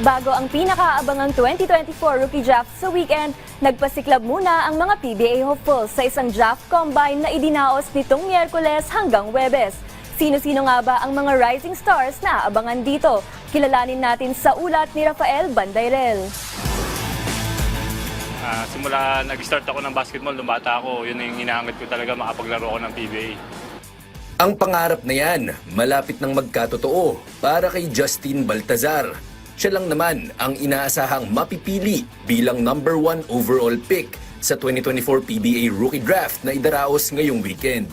Bago ang pinakaabangang 2024 Rookie Draft sa weekend, nagpasiklab muna ang mga PBA hopefuls sa isang draft combine na idinaos nitong Miyerkules hanggang Webes. Sino-sino nga ba ang mga rising stars na abangan dito? Kilalanin natin sa ulat ni Rafael Bandayrel. Ah, simula nag-start ako ng basketball, nung bata ako, yun yung inaangat ko talaga makapaglaro ako ng PBA. Ang pangarap na yan, malapit ng magkatotoo para kay Justin Baltazar. Siya lang naman ang inaasahang mapipili bilang number one overall pick sa 2024 PBA Rookie Draft na idaraos ngayong weekend.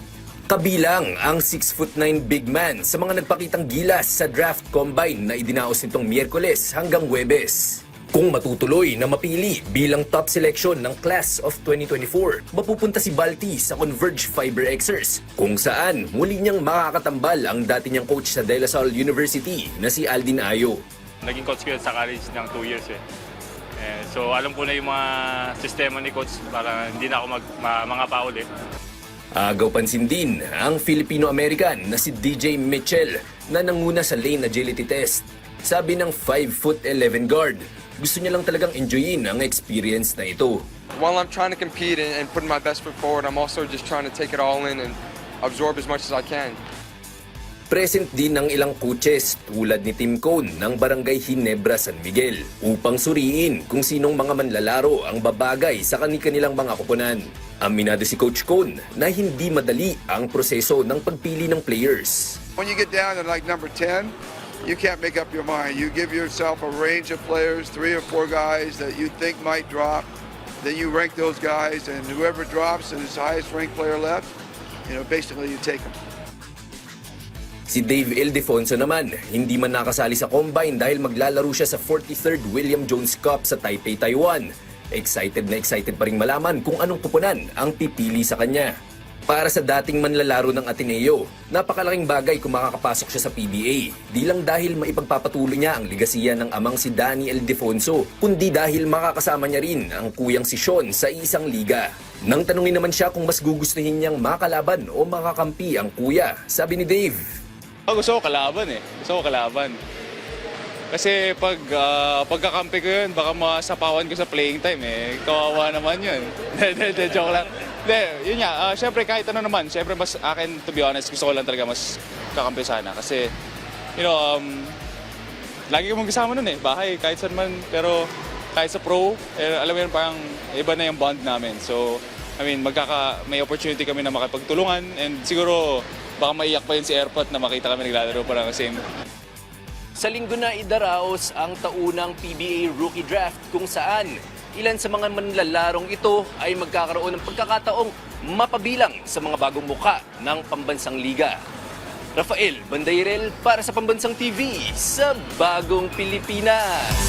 Kabilang ang 6'9 big man sa mga nagpakitang gilas sa draft combine na idinaos nitong Miyerkules hanggang Webes. Kung matutuloy na mapili bilang top selection ng Class of 2024, mapupunta si Balti sa Converge Fiber Xers, kung saan muli niyang makakatambal ang dati niyang coach sa De La Salle University na si Aldin Ayo. Naging coach ko yun sa college ng 2 years eh. Eh, so alam ko na yung mga sistema ni coach para hindi na ako mag, ma, mga paul eh. Agaw pansin din ang Filipino-American na si DJ Mitchell na nanguna sa lane agility test. Sabi ng 5'11 guard, gusto niya lang talagang enjoyin ang experience na ito. while I'm trying to compete and, and putting my best foot forward, I'm also just trying to take it all in and absorb as much as I can. Present din ng ilang coaches tulad ni Tim Cone ng Barangay Hinebra San Miguel upang suriin kung sinong mga manlalaro ang babagay sa kani-kanilang mga koponan. Aminado si Coach Cone na hindi madali ang proseso ng pagpili ng players. When you get down to like number 10, you can't make up your mind. You give yourself a range of players, three or four guys that you think might drop. Then you rank those guys, and whoever drops is the highest ranked player left. You know, basically you take them. Si Dave Ildefonso naman, hindi man nakasali sa combine dahil maglalaro siya sa 43rd William Jones Cup sa Taipei, Taiwan. Excited na excited pa rin malaman kung anong kupunan ang pipili sa kanya. Para sa dating manlalaro ng Ateneo, napakalaking bagay kung makakapasok siya sa PBA. Di lang dahil maipagpapatuloy niya ang ligasiya ng amang si Danny Ildefonso, kundi dahil makakasama niya rin ang kuyang si Sean sa isang liga. Nang tanungin naman siya kung mas gugustuhin niyang makalaban o makakampi ang kuya, sabi ni Dave, Ah, gusto ko kalaban eh. Gusto ko kalaban. Kasi pag ah, pagkakampi ko yun, baka masapawan ko sa playing time eh. Kawawa naman yun. Hindi, hindi, joke lang. Hindi, yun nga. ah, Siyempre kahit ano naman, siyempre mas akin, to be honest, gusto ko lang talaga mas kakampi sana. Kasi, you know, um, lagi ko mong kasama nun eh. Bahay, kahit saan man. Pero kahit sa pro, eh, alam mo yun, parang iba na yung bond namin. So, I mean, magkaka, may opportunity kami na makipagtulungan and siguro baka maiyak pa yun si Airpot na makita kami naglalaro pa ng same Sa linggo na idaraos ang taunang PBA Rookie Draft kung saan ilan sa mga manlalarong ito ay magkakaroon ng pagkakataong mapabilang sa mga bagong muka ng pambansang liga. Rafael Bandayrel para sa Pambansang TV sa Bagong Pilipinas.